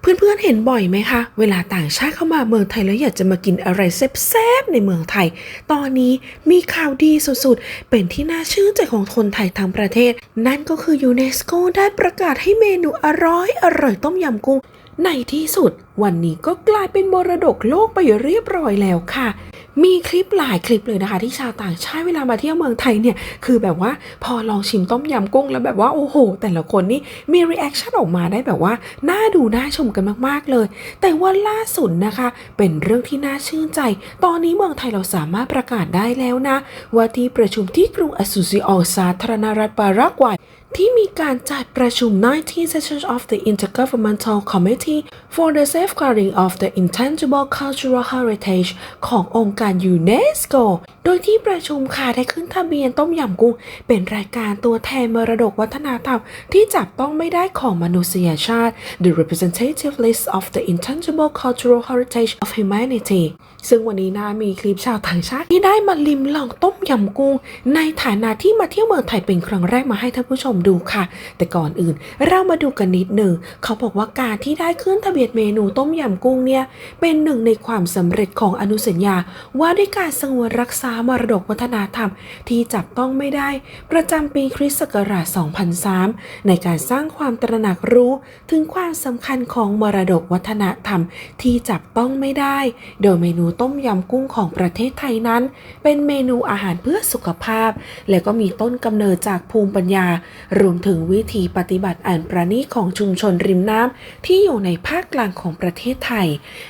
เพื่อนๆเห็นบ่อยไหมคะ เวลาต่างชาติเข้ามาเมืองไทยแล้วอยากจะมากินอะไรแซ่บๆในเมืองไทย ตอนนี้มีข่าวดีสุดๆ เป็นที่น่าชื่นใจของคนไทยทั้งประเทศ นั่นก็คือยูเนสโกได้ประกาศให้เมนูอร่อยอร่อยต้มยำกุ้ง ในที่สุด วันนี้ก็กลายเป็นมรดกโลกไปเรียบร้อยแล้วค่ะ มีคลิปหลายคลิปเลยนะคะ ที่ชาวต่างชาติเวลามาเที่ยวเมืองไทยเนี่ยคือแบบว่าพอลองชิมต้มยำกุ้งแล้วแบบว่าโอ้โห แต่ละคนนี่มีรีแอคชั่นออกมาได้แบบว่าน่าดูน่าชมกันมากๆเลย แต่ว่าล่าสุดนะคะ เป็นเรื่องที่น่าชื่นใจ ตอนนี้เมืองไทยเราสามารถประกาศได้แล้วนะ ว่าที่ประชุมที่กรุงอสุซิออสาธารณรัฐปารากวัย ที่มีการจัดประชุม 19 sessions of the Intergovernmental Committee for the Safeguarding of the Intangible Cultural Heritage ขององค์การยูเนสโก โดยที่ประชุมค่ะได้ขึ้นทะเบียนต้มยำกุ้ง เป็นรายการตัวแทนมรดกวัฒนธรรม ที่จับต้องไม่ได้ของมนุษยชาติ The Representative List of the Intangible Cultural Heritage of Humanity ซึ่งวันนี้นะมีคลิปชาวต่างชาติที่ได้มาลิมลองต้มยำกุ้ง ในฐานะที่มาเที่ยวเมืองไทยเป็นครั้งแรกมาให้ท่านผู้ชมดูค่ะ แต่ก่อนอื่นเรามาดูกันนิดหนึ่งเขาบอกว่าการที่ได้ขึ้นทะเบียนเมนูต้มยำกุ้งเนี่ยเป็นหนึ่งในความสำเร็จของอนุสัญญา ว่าด้วยการสงวนรักษามรดกวัฒนธรรม ที่จับต้องไม่ได้ ประจำปีคริสต์ศักราช 2003 ในการสร้างความตระหนักรู้ถึงความสำคัญของมรดกวัฒนธรรมที่จับต้องไม่ได้ โดยเมนูต้มยำกุ้งของประเทศไทยนั้น เป็นเมนูอาหารเพื่อสุขภาพ และก็มีต้นกำเนิดจากภูมิปัญญา รวมถึงวิธีปฏิบัติอันประณีตของชุมชนริมน้ำที่อยู่ในภาคกลางของประเทศไทย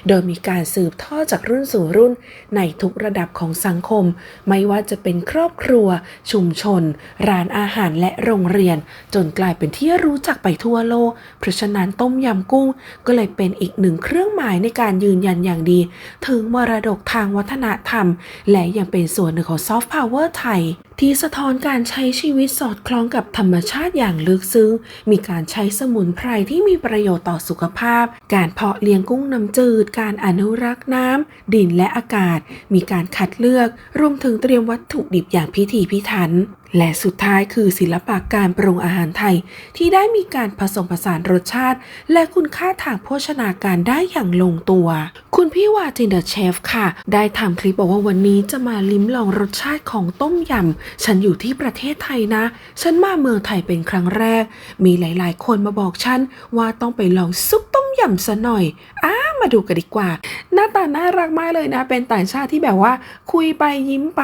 โดยมีการสืบทอดจากรุ่นสู่รุ่น ในทุกระดับของสังคม ไม่ว่าจะเป็นครอบครัว ชุมชน ร้านอาหารและโรงเรียน จนกลายเป็นที่รู้จักไปทั่วโลก เพราะฉะนั้นต้มยำกุ้งก็เลยเป็นอีกหนึ่งเครื่องหมายในการยืนยันอย่างดี ถึงมรดกทางวัฒนธรรม และยังเป็นส่วนหนึ่งของซอฟต์พาวเวอร์ไทย ที่สะท้อนการใช้ชีวิตสอดคล้องกับธรรมชาติอย่างลึกซึ้ง มีการใช้สมุนไพรที่มีประโยชน์ต่อสุขภาพ การเพาะเลี้ยงกุ้งน้ำจืด การอนุรักษ์น้ำ ดินและอากาศ มีการคัดเลือก รวมถึงเตรียมวัตถุดิบอย่างพิถีพิถัน และสุดท้ายคือศิลปะการปรุงอาหารไทย ที่ได้มีการผสมผสานรสชาติ และคุณค่าทางโภชนาการได้อย่างลงตัว คุณพี่วาจินเดอะเชฟค่ะ ได้ทำคลิปบอกว่าวันนี้จะมาลิ้มลองรสชาติของต้มยำ ฉันอยู่ที่ประเทศไทยนะ ฉันมาเมืองไทยเป็นครั้งแรก มีหลาย ๆ คนมาบอกฉันว่าต้องไปลองซุปต้มยำซะหน่อยอ้า มาดูกันดีกว่า หน้าตาน่ารักมากเลยนะ เป็นต่างชาติที่แบบว่า คุยไปยิ้มไป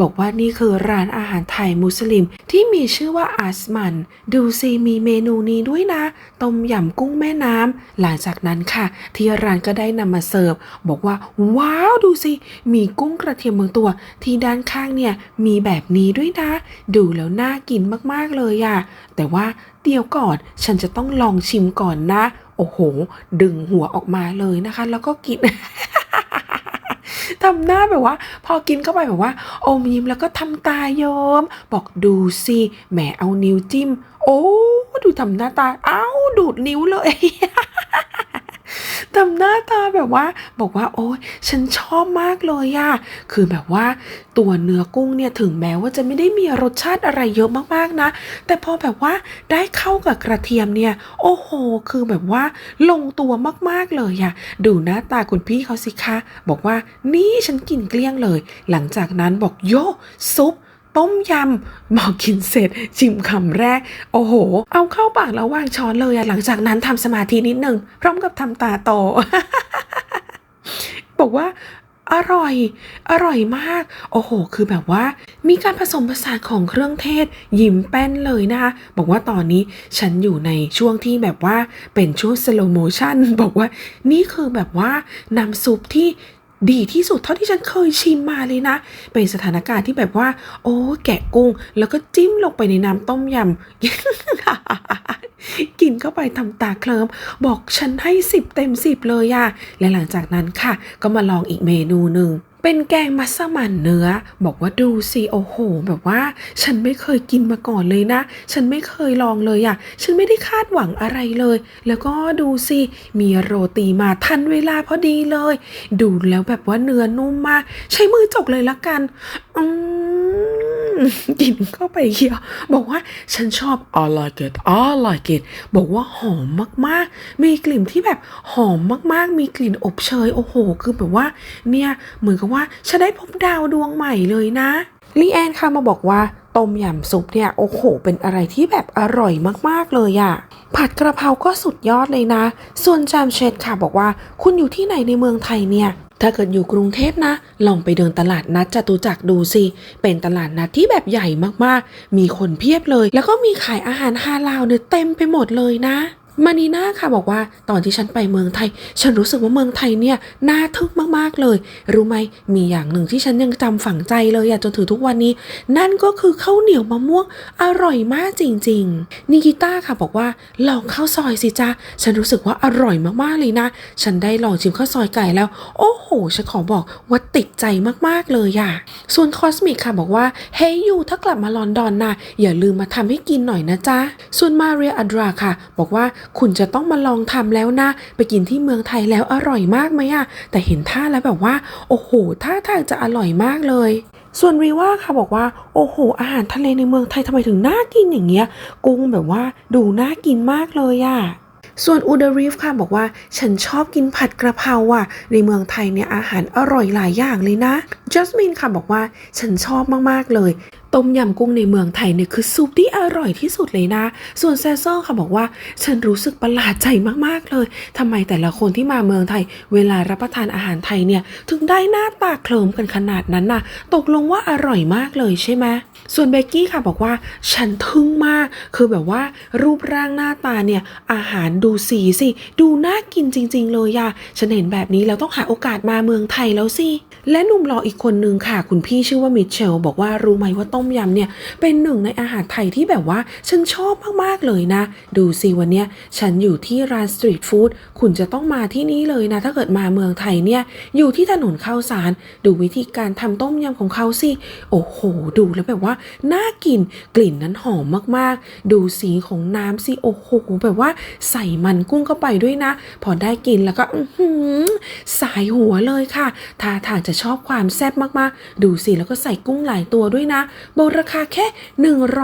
บอกว่านี่คือร้านอาหารไทยมุสลิม ที่มีชื่อว่าอาสมัน ดูซิมีเมนูนี้ด้วยนะ ต้มยำกุ้งแม่น้ำหลังจากนั้นค่ะ ที่ร้านก็ได้นำมาเสิร์ฟ บอกว่า ว้าวดูสิ มีกุ้งกระเทียมบางตัว ที่ด้านข้างเนี่ยมีแบบนี้ด้วยนะ ดูแล้วน่ากินมากๆเลยอะแต่ว่าเดี๋ยวก่อน ฉันจะต้องลองชิมก่อนนะ โอ้โห ดึงหัวออกมาเลยนะคะ แล้วก็กินทำหน้าแบบว่า พอกินเข้าไปแบบว่า อมยิ้มแล้วก็ทำตาโยม บอกดูสิแหมเอานิ้วจิ้ม โอ้ดูทำหน้าตา เอ้าดูดนิ้วเลย ทำหน้าตาแบบว่า บอกว่า โอ้ยฉันชอบมากเลยอะคือแบบว่าตัวเนื้อกุ้งเนี่ยถึงแม้ว่าจะไม่ได้มีรสชาติอะไรเยอะมากๆนะ แต่พอแบบว่าได้เข้ากับกระเทียมเนี่ย โอ้โห คือแบบว่า ลงตัวมากๆเลยอะดูหน้าตาคุณพี่เขาสิคะ บอกว่านี่ฉันกินเกลี้ยงเลย หลังจากนั้นบอกโยซุป ต้มยำบอกกินเสร็จชิมคำแรก โอ้โห เอาเข้าปากแล้ววางช้อนเลยอะหลังจากนั้นทำสมาธินิดนึง พร้อมกับทำตาโต บอกว่าอร่อย อร่อยมาก โอ้โห คือแบบว่า มีการผสมผสานของเครื่องเทศ ยิ้มแป้นเลยนะคะ บอกว่าตอนนี้ฉันอยู่ในช่วงที่แบบว่าเป็นช่วงสโลโมชันบอกว่านี่คือแบบว่าน้ำซุปที่ ดีที่สุดเท่าที่ฉันเคยชิมมาเลยนะ เป็นสถานการณ์ที่แบบว่า โอ้แกะกุ้ง แล้วก็จิ้มลงไปในน้ำต้มยำ กินเข้าไปทำตาเคลิมบอกฉันให้สิบเต็มสิบเลยอะและหลังจากนั้นค่ะ ก็มาลองอีกเมนูหนึ่ง เป็นแกงมัสมั่นเนื้อ บอกว่าดูสิโอ้โห แบบว่า ฉันไม่เคยกินมาก่อนเลยนะ ฉันไม่เคยลองเลยอะ่ะ ฉันไม่ได้คาดหวังอะไรเลย แล้วก็ดูสิมีโรตีมาทันเวลาพอดีเลย ดูแล้วแบบว่าเนื้อนุ่มมาก ใช้มือจกเลยละกัน อืม กินเข้าไปเคี้ยวบอกว่าฉันชอบ I like it I like it บอกว่าหอมมากๆ มีกลิ่นที่แบบหอมมากๆ มีกลิ่นอบเชย โอ้โห คือแบบว่า เนี่ย เหมือนกับว่าฉันได้พบดาวดวงใหม่เลยนะลีแอนค่ะมาบอกว่าต้มยำซุปเนี่ย โอ้โห เป็นอะไรที่แบบอร่อยมากๆเลยอะผัดกระเพราก็สุดยอดเลยนะ ส่วนจามเชดค่ะบอกว่า คุณอยู่ที่ไหนในเมืองไทยเนี่ย ถ้าเกิดอยู่กรุงเทพนะ ลองไปเดินตลาดนัดจตุจักรดูสิ เป็นตลาดนัดที่แบบใหญ่มากๆ มีคนเพียบเลย แล้วก็มีขายอาหารฮาลาลเนี่ยเต็มไปหมดเลยนะ มานีน่าค่ะบอกว่าตอนที่ฉันไปเมืองไทย ฉันรู้สึกว่าเมืองไทยเนี่ยน่าทึ่งมากๆเลย รู้ไหมมีอย่างหนึ่งที่ฉันยังจำฝังใจเลยอะจนถึงทุกวันนี้ นั่นก็คือข้าวเหนียวมะม่วงอร่อยมากจริงๆนิกิต้าค่ะบอกว่าลองข้าวซอยสิจ้าฉันรู้สึกว่าอร่อยมากๆเลยนะ ฉันได้ลองชิมข้าวซอยไก่แล้ว โอ้โหฉันขอบอกว่าติดใจมากๆเลยอะส่วนคอสมิกค่ะบอกว่าเฮ้ยยูถ้ากลับมาลอนดอนนะอย่าลืมมาทำให้กินหน่อยนะจ๊ะส่วนมาเรียอัดราค่ะ บอกว่าคุณจะต้องมาลองทำแล้วนะ ไปกินที่เมืองไทยแล้วอร่อยมากไหมอะแต่เห็นท่าแล้วแบบว่า โอ้โหท่าทางจะอร่อยมากเลยส่วนรีว่าค่ะบอกว่าโอ้โห อาหารทะเลในเมืองไทยทำไมถึงน่ากินอย่างเงี้ย กุ้งแบบว่าดูน่ากินมากเลยอะส่วนอูดรีฟค่ะบอกว่า ฉันชอบกินผัดกระเพราอะ ในเมืองไทยเนี่ยอาหารอร่อยหลายอย่างเลยนะจัสมินค่ะบอกว่า ฉันชอบมาก ๆ เลย ต้มยำกุ้งในเมืองไทยเนี่ยคือซุปที่อร่อยที่สุดเลยนะ ส่วนแซซอค่ะบอกว่า ฉันรู้สึกประหลาดใจมากๆเลยทำไมแต่ละคนที่มาเมืองไทย เวลารับประทานอาหารไทยเนี่ย ถึงได้หน้าตาเคลิมกันขนาดนั้นน่ะ ตกลงว่าอร่อยมากเลยใช่ไหมส่วนเบกกี้ค่ะบอกว่า ฉันทึ่งมาก คือแบบว่า รูปร่างหน้าตาเนี่ย อาหารดูสีสิ ดูน่ากินจริง ๆ เลยอะฉันเห็นแบบนี้แล้วต้องหาโอกาสมาเมืองไทยแล้วสิ และหนุ่มหล่ออีกคนนึงค่ะ คุณพี่ชื่อว่ามิเชลบอกว่ารู้ไหมว่าต้มมยำเนี่ยเป็นหนึ่งในอาหารไทยที่แบบว่าฉันชอบมากๆเลยนะ ดูสิวันเนี้ยฉันอยู่ที่ร้านสตรีทฟู้ดคุณจะต้องมาที่นี่เลยนะ ถ้าเกิดมาเมืองไทยเนี่ยอยู่ที่ถนนข้าวสาร ดูวิธีการทำต้มยำของเขาสิ โอ้โห ดูแล้วแบบว่าน่ากินกลิ่นนั้นหอมมากๆ ดูสีของน้ำสิโอ้โหแบบว่าใส่มันกุ้งเข้าไปด้วยนะ พอได้กินแล้วก็หืสายหัวเลยค่ะท่าทางจะชอบความแซ่บมากๆ ดูสิแล้วก็ใส่กุ้งหลายตัวด้วยนะบนราคาแค่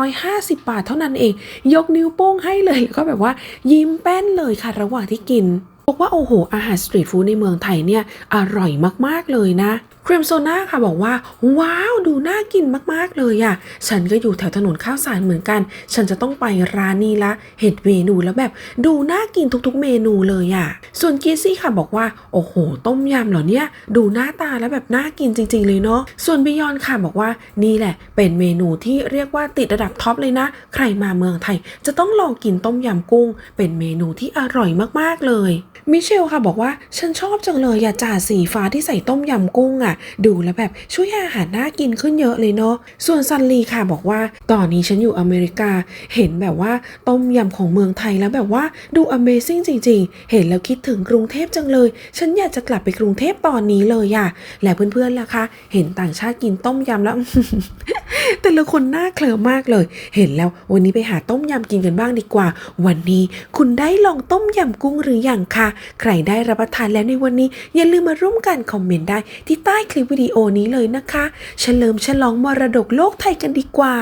150 บาทเท่านั้นเอง ยกนิ้วโป้งให้เลยแล้วก็แบบว่ายิ้มแป้นเลยค่ะระหว่างที่กินบอกว่าโอ้โห อาหารสตรีทฟู้ดในเมืองไทยเนี่ยอร่อยมาก ๆ เลยนะครีมโซน่าค่ะบอกว่า ว้าวดูน่ากินมากๆเลยอะ่ะ ฉันก็อยู่แถวถนนข้าวสารเหมือนกัน ฉันจะต้องไปร้านนี้ละเห็นเมนูแล้วแบบดูน่ากินทุกๆ เมนูเลยอะ่ะ ส่วนกิซี่ค่ะบอกว่า โอ้โห ต้มยำเหรอเนี่ย ดูหน้าตาแล้วแบบน่ากินจริง ๆ เลยเนาะส่วนบิยอนค่ะบอกว่านี่แหละ เป็นเมนูที่เรียกว่าติดระดับท็อปเลยนะ ใครมาเมืองไทย จะต้องลองกินต้มยำกุ้ง เป็นเมนูที่อร่อยมากๆเลยมิเชลค่ะบอกว่าฉันชอบจังเลยอย่าจ่าสีฟ้าที่ใส่ต้มยำกุ้งอะดูแล้วแบบช่วยอาหารน่ากินขึ้นเยอะเลยเนาะส่วนซันลีค่ะบอกว่า ตอนนี้ฉันอยู่อเมริกา เห็นแบบว่าต้มยำของเมืองไทยแล้วแบบว่าดู Amazing จริง ๆ เห็นแล้วคิดถึงกรุงเทพจังเลย ฉันอยากจะกลับไปกรุงเทพตอนนี้เลยอะและเพื่อนๆล่ะคะเห็นต่างชาติกินต้มยำแล้ว แต่ละคนน่าเคลิมมากเลย เห็นแล้ววันนี้ไปหาต้มยำกินกันบ้างดีกว่า วันนี้คุณได้ลองต้มยำกุ้งหรืออยังคะใครได้รับประทานแล้วในวันนี้อย่าลืมมาร่วมกันคอมเมนต์ได้ที่ใต้คลิปวิดีโอนี้เลยนะคะ เฉลิมฉลองมรดกโลกไทยกันดีกว่า